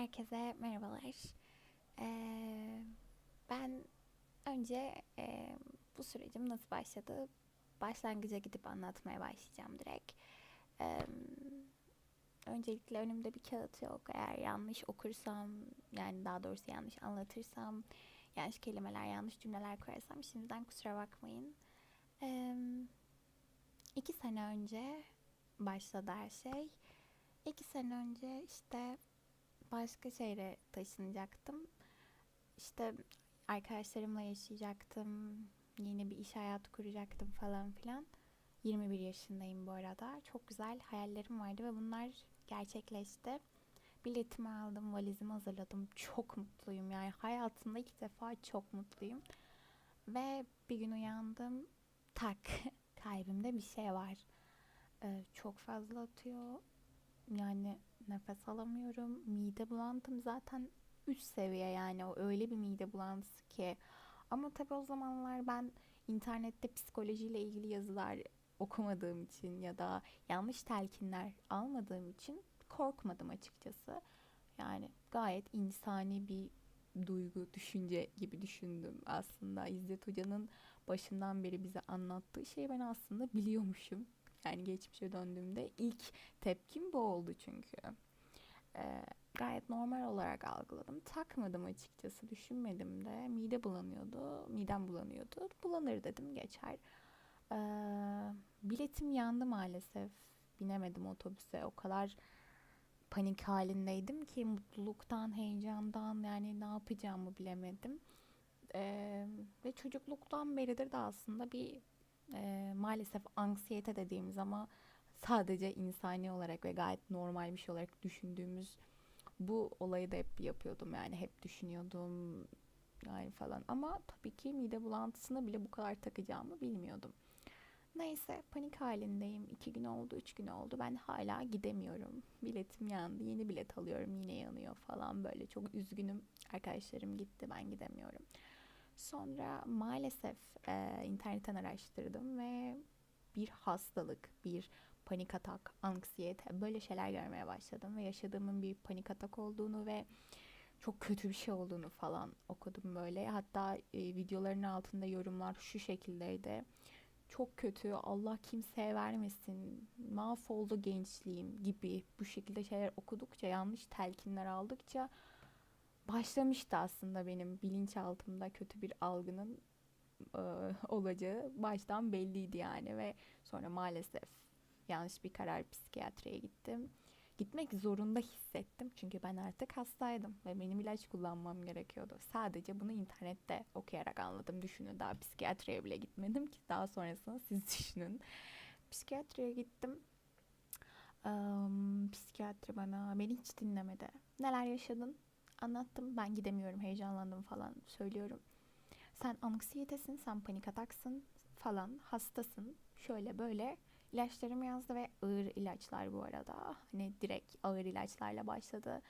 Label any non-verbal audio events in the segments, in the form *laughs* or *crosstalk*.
Herkese merhabalar. Ee, ben önce e, bu sürecim nasıl başladı başlangıca gidip anlatmaya başlayacağım direkt. Ee, öncelikle önümde bir kağıt yok. Eğer yanlış okursam yani daha doğrusu yanlış anlatırsam yanlış kelimeler yanlış cümleler kurarsam şimdiden kusura bakmayın. Ee, iki sene önce başladı her şey. İki sene önce işte başka şehre taşınacaktım. İşte arkadaşlarımla yaşayacaktım. Yeni bir iş hayatı kuracaktım falan filan. 21 yaşındayım bu arada. Çok güzel hayallerim vardı ve bunlar gerçekleşti. Biletimi aldım, valizimi hazırladım. Çok mutluyum yani hayatımda ilk defa çok mutluyum. Ve bir gün uyandım. Tak, *laughs* kalbimde bir şey var. Ee, çok fazla atıyor. Yani nefes alamıyorum. Mide bulantım zaten üst seviye yani o öyle bir mide bulantısı ki. Ama tabii o zamanlar ben internette psikolojiyle ilgili yazılar okumadığım için ya da yanlış telkinler almadığım için korkmadım açıkçası. Yani gayet insani bir duygu, düşünce gibi düşündüm aslında. İzzet Hoca'nın başından beri bize anlattığı şeyi ben aslında biliyormuşum. Yani geçmişe döndüğümde ilk tepkim bu oldu çünkü. Ee, gayet normal olarak algıladım. Takmadım açıkçası, düşünmedim de. Mide bulanıyordu, midem bulanıyordu. Bulanır dedim, geçer. Ee, biletim yandı maalesef. Binemedim otobüse. O kadar panik halindeydim ki mutluluktan, heyecandan yani ne yapacağımı bilemedim. Ee, ve çocukluktan beridir de aslında bir e, maalesef anksiyete dediğimiz ama sadece insani olarak ve gayet normal bir şey olarak düşündüğümüz bu olayı da hep yapıyordum yani hep düşünüyordum yani falan ama tabii ki mide bulantısına bile bu kadar takacağımı bilmiyordum. Neyse panik halindeyim. iki gün oldu, üç gün oldu. Ben hala gidemiyorum. Biletim yandı. Yeni bilet alıyorum. Yine yanıyor falan böyle. Çok üzgünüm. Arkadaşlarım gitti. Ben gidemiyorum. Sonra maalesef e, internetten araştırdım ve bir hastalık, bir panik atak, anksiyete böyle şeyler görmeye başladım ve yaşadığımın bir panik atak olduğunu ve çok kötü bir şey olduğunu falan okudum böyle. Hatta e, videoların altında yorumlar şu şekildeydi. Çok kötü, Allah kimseye vermesin, mahvoldu gençliğim gibi bu şekilde şeyler okudukça, yanlış telkinler aldıkça başlamıştı aslında benim bilinçaltımda kötü bir algının e, olacağı baştan belliydi yani ve sonra maalesef yanlış bir karar psikiyatriye gittim. Gitmek zorunda hissettim çünkü ben artık hastaydım ve benim ilaç kullanmam gerekiyordu. Sadece bunu internette okuyarak anladım. Düşünün daha psikiyatriye bile gitmedim ki daha sonrasını siz *laughs* düşünün. Psikiyatriye gittim. Um, psikiyatri bana beni hiç dinlemedi. Neler yaşadın? Anlattım. Ben gidemiyorum, heyecanlandım falan söylüyorum. Sen anksiyetesin, sen panik ataksın falan, hastasın. Şöyle böyle ilaçlarımı yazdı ve ağır ilaçlar bu arada. Hani direkt ağır ilaçlarla başladı.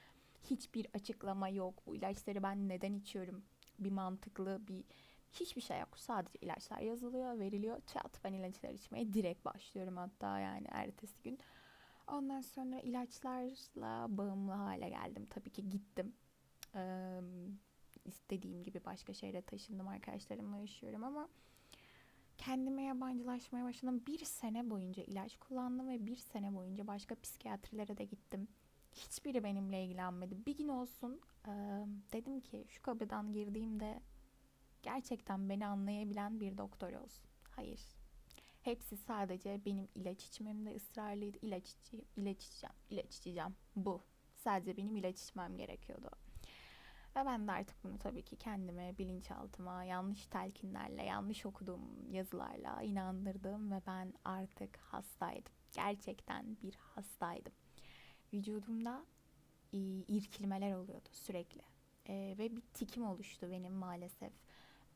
Hiçbir açıklama yok. Bu ilaçları ben neden içiyorum? Bir mantıklı bir hiçbir şey yok. Sadece ilaçlar yazılıyor, veriliyor. Çat ben ilaçlar içmeye direkt başlıyorum hatta yani ertesi gün. Ondan sonra ilaçlarla bağımlı hale geldim. Tabii ki gittim. Ee, istediğim gibi başka şehre taşındım. Arkadaşlarımla yaşıyorum ama kendime yabancılaşmaya başladım. Bir sene boyunca ilaç kullandım ve bir sene boyunca başka psikiyatrilere de gittim. Hiçbiri benimle ilgilenmedi. Bir gün olsun e, dedim ki şu kapıdan girdiğimde gerçekten beni anlayabilen bir doktor olsun. Hayır. Hepsi sadece benim ilaç içmemde ısrarlıydı. İlaç, içeceğim, ilaç içeceğim, ilaç içeceğim. Bu. Sadece benim ilaç içmem gerekiyordu. Ve ben de artık bunu tabii ki kendime, bilinçaltıma, yanlış telkinlerle, yanlış okuduğum yazılarla inandırdım ve ben artık hastaydım. Gerçekten bir hastaydım. Vücudumda irkilmeler oluyordu sürekli. E, ve bir tikim oluştu benim maalesef.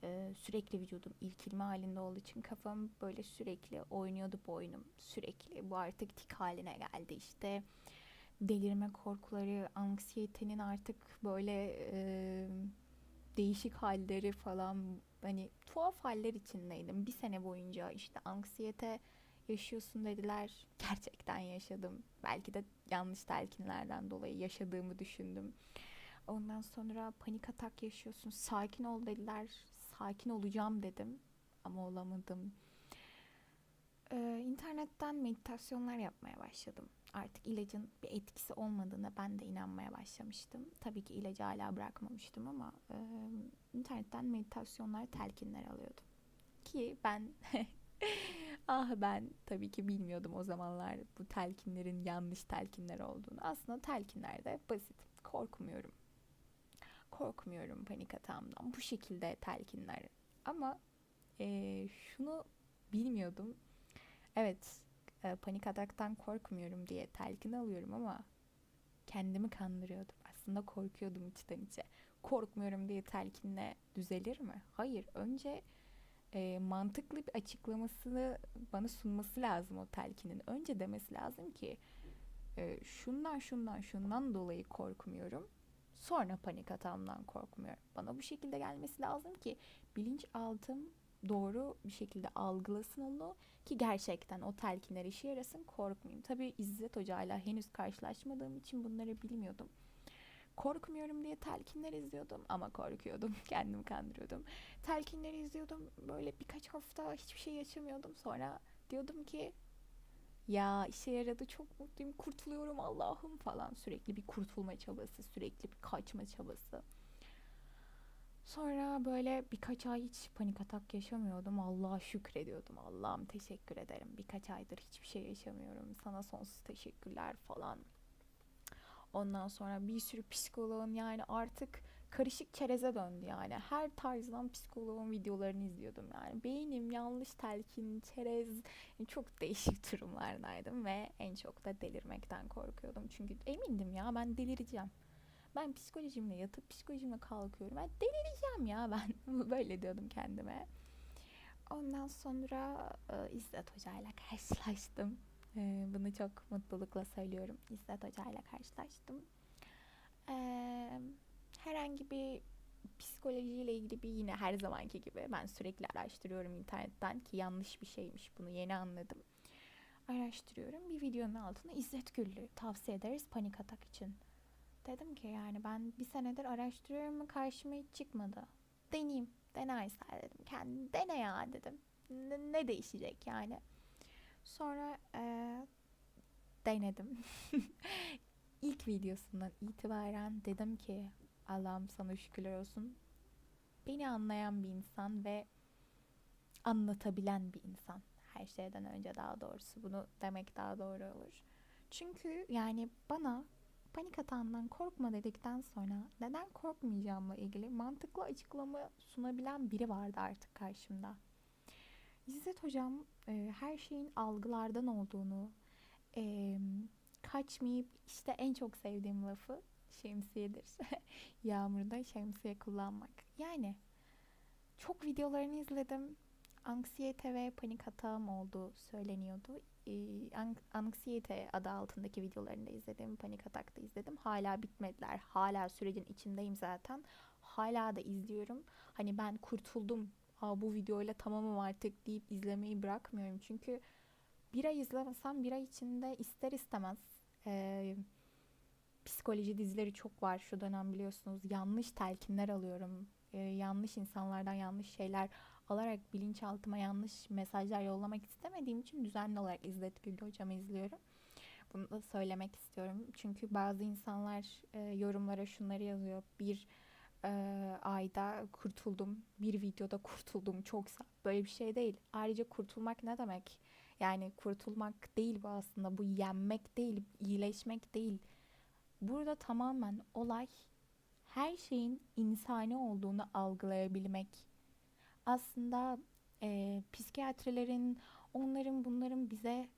E, sürekli vücudum irkilme halinde olduğu için kafam böyle sürekli oynuyordu boynum. Sürekli bu artık tik haline geldi işte delirme korkuları, anksiyetenin artık böyle e, değişik halleri falan hani tuhaf haller içindeydim. Bir sene boyunca işte anksiyete yaşıyorsun dediler. *laughs* Gerçekten yaşadım. Belki de yanlış telkinlerden dolayı yaşadığımı düşündüm. Ondan sonra panik atak yaşıyorsun. Sakin ol dediler. Sakin olacağım dedim ama olamadım. Ee, internetten meditasyonlar yapmaya başladım. Artık ilacın bir etkisi olmadığına ben de inanmaya başlamıştım. Tabii ki ilacı hala bırakmamıştım ama e, internetten meditasyonlar, telkinler alıyordum. Ki ben *laughs* ah ben tabii ki bilmiyordum o zamanlar bu telkinlerin yanlış telkinler olduğunu. Aslında telkinler de basit. Korkmuyorum. Korkmuyorum panik atağımdan. Bu şekilde telkinler. Ama e, şunu bilmiyordum. Evet e, panik ataktan korkmuyorum diye telkin alıyorum ama kendimi kandırıyordum. Aslında korkuyordum içten içe. Korkmuyorum diye telkinle düzelir mi? Hayır. Önce e, mantıklı bir açıklamasını bana sunması lazım o telkinin. Önce demesi lazım ki e, şundan şundan şundan dolayı korkmuyorum. Sonra panik atağımdan korkmuyorum. Bana bu şekilde gelmesi lazım ki bilinçaltım doğru bir şekilde algılasın onu ki gerçekten o telkinler işe yarasın korkmayayım. Tabii İzzet Hoca ile henüz karşılaşmadığım için bunları bilmiyordum. Korkmuyorum diye telkinler izliyordum ama korkuyordum. *laughs* Kendimi kandırıyordum. Telkinleri izliyordum. Böyle birkaç hafta hiçbir şey yaşamıyordum. Sonra diyordum ki ya işe yaradı çok mutluyum kurtuluyorum Allah'ım falan sürekli bir kurtulma çabası sürekli bir kaçma çabası Sonra böyle birkaç ay hiç panik atak yaşamıyordum. Allah'a şükrediyordum. Allah'ım teşekkür ederim. Birkaç aydır hiçbir şey yaşamıyorum. Sana sonsuz teşekkürler falan. Ondan sonra bir sürü psikoloğun yani artık karışık çereze döndü yani. Her tarzdan psikoloğun videolarını izliyordum yani. Beynim yanlış telkin, çerez yani çok değişik *laughs* durumlardaydım ve en çok da delirmekten korkuyordum. Çünkü emindim ya ben delireceğim. Ben psikolojimle yatıp psikolojimle kalkıyorum. Ben delireceğim ya ben. *laughs* Böyle diyordum kendime. Ondan sonra e, İzzet Hoca ile karşılaştım. E, bunu çok mutlulukla söylüyorum. İzzet Hoca ile karşılaştım. E, herhangi bir psikolojiyle ilgili bir yine her zamanki gibi ben sürekli araştırıyorum internetten ki yanlış bir şeymiş bunu yeni anladım. Araştırıyorum. Bir videonun altına İzzet Güllü tavsiye ederiz panik atak için Dedim ki yani ben bir senedir araştırıyorum karşıma hiç çıkmadı. Deneyeyim. Dene Aysel dedim. Kendi dene ya dedim. Ne, ne değişecek yani. Sonra e, denedim. *laughs* İlk videosundan itibaren dedim ki Allah'ım sana şükürler olsun. Beni anlayan bir insan ve anlatabilen bir insan. Her şeyden önce daha doğrusu bunu demek daha doğru olur. Çünkü yani bana panik atağından korkma dedikten sonra neden korkmayacağımla ilgili mantıklı açıklama sunabilen biri vardı artık karşımda. İzzet hocam e, her şeyin algılardan olduğunu, e, kaçmayıp işte en çok sevdiğim lafı şemsiyedir. *laughs* Yağmurda şemsiye kullanmak. Yani çok videolarını izledim. Anksiyete ve panik atağım olduğu söyleniyordu e, anksiyete adı altındaki videolarını da izledim. Panik atakta izledim. Hala bitmediler. Hala sürecin içindeyim zaten. Hala da izliyorum. Hani ben kurtuldum. Aa, bu videoyla tamamım artık deyip izlemeyi bırakmıyorum. Çünkü bir ay izlemesem bir ay içinde ister istemez e, psikoloji dizileri çok var şu dönem biliyorsunuz. Yanlış telkinler alıyorum. E, yanlış insanlardan yanlış şeyler alarak bilinçaltıma yanlış mesajlar yollamak istemediğim için düzenli olarak İzzet Gül hocamı izliyorum. Bunu da söylemek istiyorum. Çünkü bazı insanlar e, yorumlara şunları yazıyor. Bir e, ayda kurtuldum, bir videoda kurtuldum. Çok sağ. Böyle bir şey değil. Ayrıca kurtulmak ne demek? Yani kurtulmak değil bu aslında. Bu yenmek değil, iyileşmek değil. Burada tamamen olay her şeyin insani olduğunu algılayabilmek aslında e, psikiyatrilerin, onların bunların bize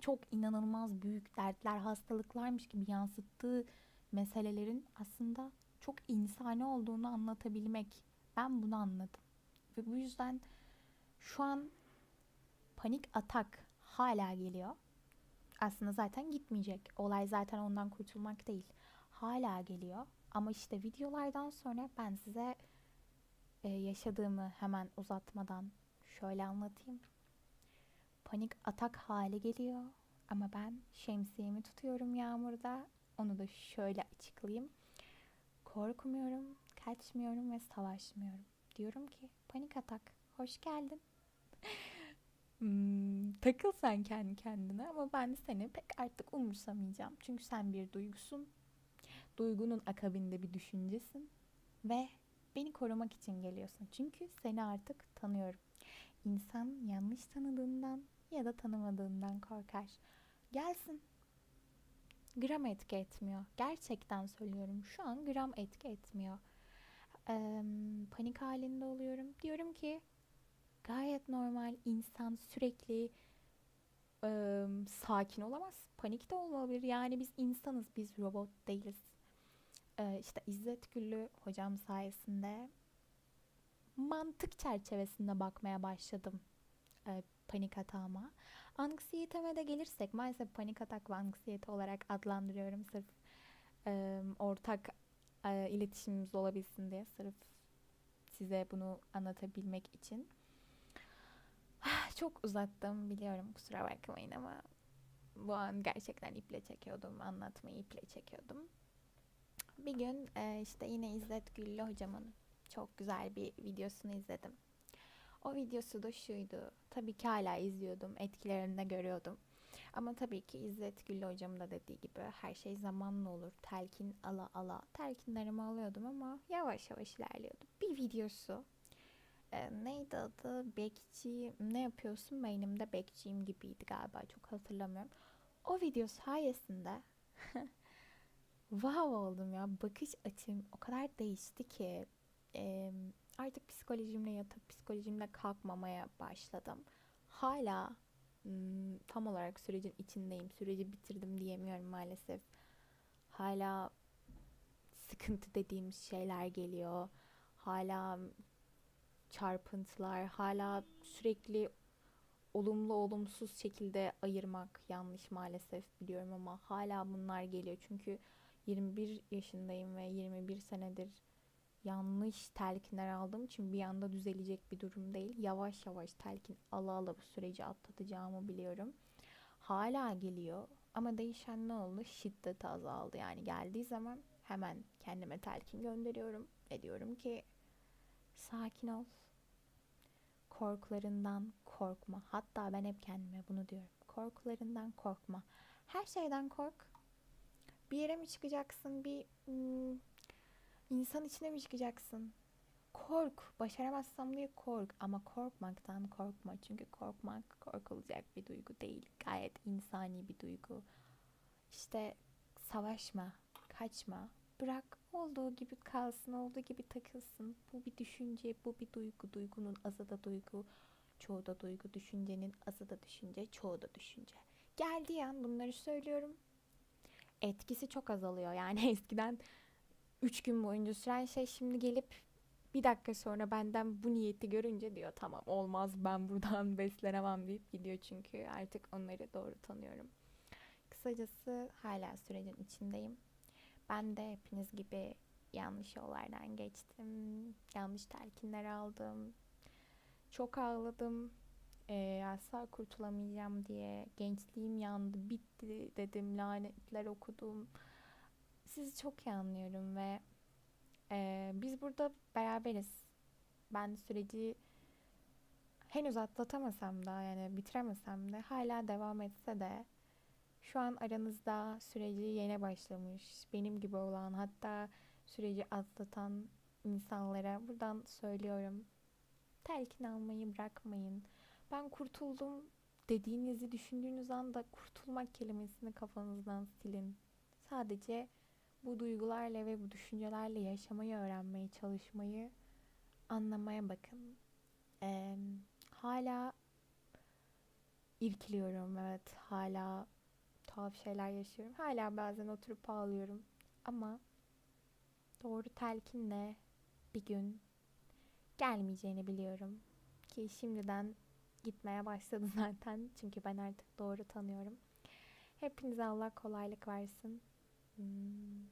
çok inanılmaz büyük dertler, hastalıklarmış gibi yansıttığı meselelerin aslında çok insani olduğunu anlatabilmek. Ben bunu anladım. Ve bu yüzden şu an panik atak hala geliyor. Aslında zaten gitmeyecek. Olay zaten ondan kurtulmak değil. Hala geliyor. Ama işte videolardan sonra ben size e, yaşadığımı hemen uzatmadan şöyle anlatayım. panik atak hale geliyor. Ama ben şemsiyemi tutuyorum yağmurda. Onu da şöyle açıklayayım. Korkmuyorum, kaçmıyorum ve savaşmıyorum. Diyorum ki panik atak, hoş geldin. *laughs* Hmm, takıl sen kendi kendine ama ben seni pek artık umursamayacağım. Çünkü sen bir duygusun. Duygunun akabinde bir düşüncesin. Ve beni korumak için geliyorsun. Çünkü seni artık tanıyorum. İnsan yanlış tanıdığından ya da tanımadığından korkar. Gelsin. Gram etki etmiyor. Gerçekten söylüyorum. Şu an gram etki etmiyor. Eee, panik halinde oluyorum. Diyorum ki gayet normal insan sürekli eee, sakin olamaz. Panik de olabilir. Yani biz insanız, biz robot değiliz. Eee işte İzzet Güllü hocam sayesinde mantık çerçevesinde bakmaya başladım eee, panik atağıma. Anksiyeteme de gelirsek maalesef panik atak ve anksiyete olarak adlandırıyorum sırf eee, ortak eee, iletişimimiz olabilsin diye sırf size bunu anlatabilmek için. Çok uzattım biliyorum kusura bakmayın ama bu an gerçekten iple çekiyordum anlatmayı iple çekiyordum. Bir gün e, işte yine İzzet Güllü hocamın çok güzel bir videosunu izledim. O videosu da şuydu. Tabii ki hala izliyordum, etkilerini de görüyordum. Ama tabii ki İzzet Güllü hocam da dediği gibi her şey zamanla olur. Telkin ala ala. Telkinlerimi alıyordum ama yavaş yavaş ilerliyordu. Bir videosu e, neydi adı? Bekçi ne yapıyorsun? Beynimde bekçiyim gibiydi galiba. Çok hatırlamıyorum. O video sayesinde *laughs* wow oldum ya. Bakış açım o kadar değişti ki e, artık psikolojimle yatıp psikolojimle kalkmamaya başladım. Hala tam olarak sürecin içindeyim. Süreci bitirdim diyemiyorum maalesef. Hala sıkıntı dediğimiz şeyler geliyor. Hala çarpıntılar, hala sürekli olumlu olumsuz şekilde ayırmak yanlış maalesef biliyorum ama hala bunlar geliyor. Çünkü 21 yaşındayım ve 21 senedir yanlış telkinler aldığım için bir anda düzelecek bir durum değil. Yavaş yavaş telkin ala ala bu süreci atlatacağımı biliyorum. Hala geliyor ama değişen ne oldu? Şiddet azaldı. Yani geldiği zaman hemen kendime telkin gönderiyorum ve diyorum ki sakin ol. Korkularından korkma. Hatta ben hep kendime bunu diyorum. Korkularından korkma. Her şeyden kork. Bir yere mi çıkacaksın? Bir hmm, insan içine mi çıkacaksın? Kork. Başaramazsam diye kork. Ama korkmaktan korkma. Çünkü korkmak korkulacak bir duygu değil. Gayet insani bir duygu. İşte savaşma, kaçma. Bırak olduğu gibi kalsın, olduğu gibi takılsın. Bu bir düşünce, bu bir duygu. Duygunun azı da duygu, çoğu da duygu. Düşüncenin azı da düşünce, çoğu da düşünce. Geldiği an bunları söylüyorum. Etkisi çok azalıyor. Yani *laughs* eskiden 3 gün boyunca süren şey şimdi gelip bir dakika sonra benden bu niyeti görünce diyor tamam olmaz ben buradan *laughs* beslenemem deyip gidiyor çünkü artık onları doğru tanıyorum. Kısacası hala sürecin içindeyim. Ben de hepiniz gibi yanlış yollardan geçtim. Yanlış telkinler aldım. Çok ağladım. Ee, asla kurtulamayacağım diye. Gençliğim yandı, bitti dedim. Lanetler okudum. Sizi çok iyi anlıyorum ve e, biz burada beraberiz. Ben süreci henüz atlatamasam da yani bitiremesem de hala devam etse de şu an aranızda süreci yeni başlamış, benim gibi olan hatta süreci atlatan insanlara buradan söylüyorum. Telkin almayı bırakmayın. Ben kurtuldum dediğinizi düşündüğünüz anda kurtulmak kelimesini kafanızdan silin. Sadece bu duygularla ve bu düşüncelerle yaşamayı öğrenmeye çalışmayı anlamaya bakın. Ee, hala irkiliyorum evet hala tuhaf şeyler yaşıyorum. Hala bazen oturup ağlıyorum. Ama doğru telkinle bir gün gelmeyeceğini biliyorum. Ki şimdiden gitmeye başladı *laughs* zaten. Çünkü ben artık doğru tanıyorum. Hepinize Allah kolaylık versin. Hmm,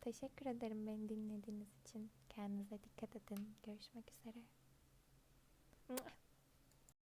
teşekkür ederim beni dinlediğiniz için. Kendinize dikkat edin. Görüşmek üzere.